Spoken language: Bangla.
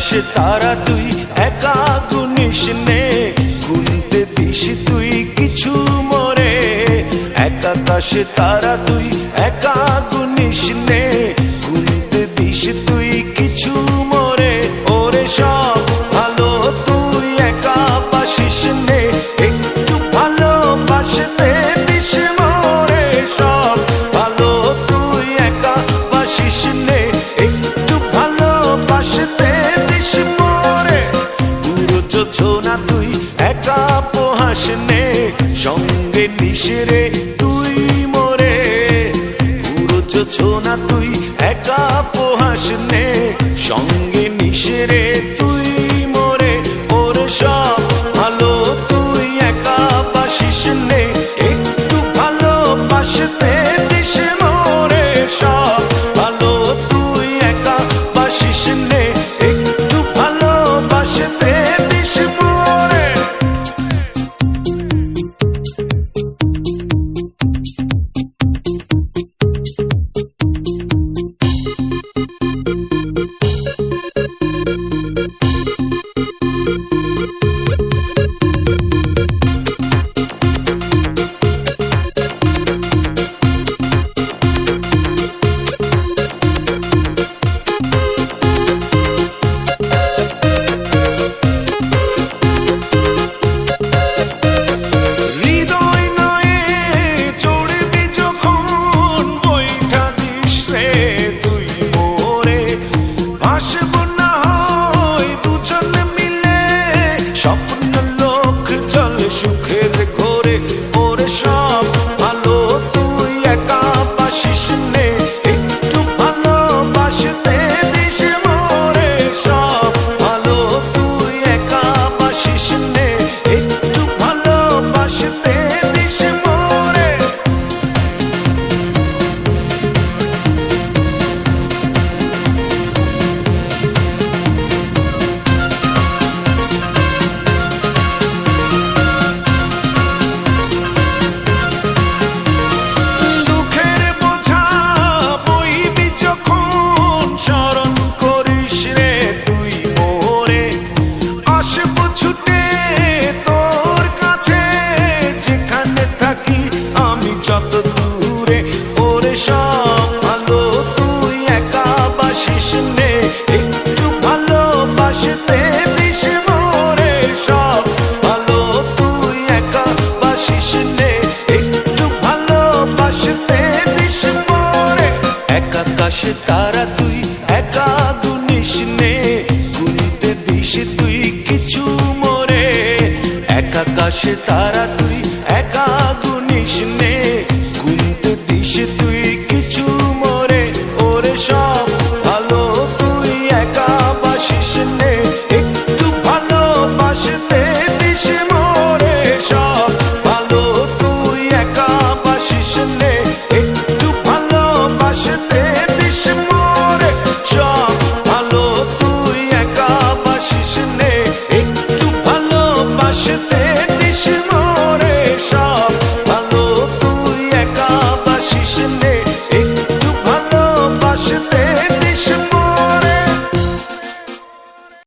আকাশে তারা তুই, একা গুনিস নে। গুনতে দিস তুই কিছু মরে। একা তারা তুই, একা গুনিস নে। গুনতে দিস তুই কিছু সঙ্গে তুই মরে। পুরো না তুই একা পোহাস নে। সঙ্গে ওরে যত দূরে, ওরে সব ভালো, তুই একা বাসিস নে। একটু ভালো বাসতে দিস মোরে সব ভালো, তুই একা বাসিস নে। একটু ভালো বাসতে দিস মোরে। এক আকাশে তারা তুই, একা গুনিস নে। দিস তুই কিছু মোরে। তারা তুই, একা নে।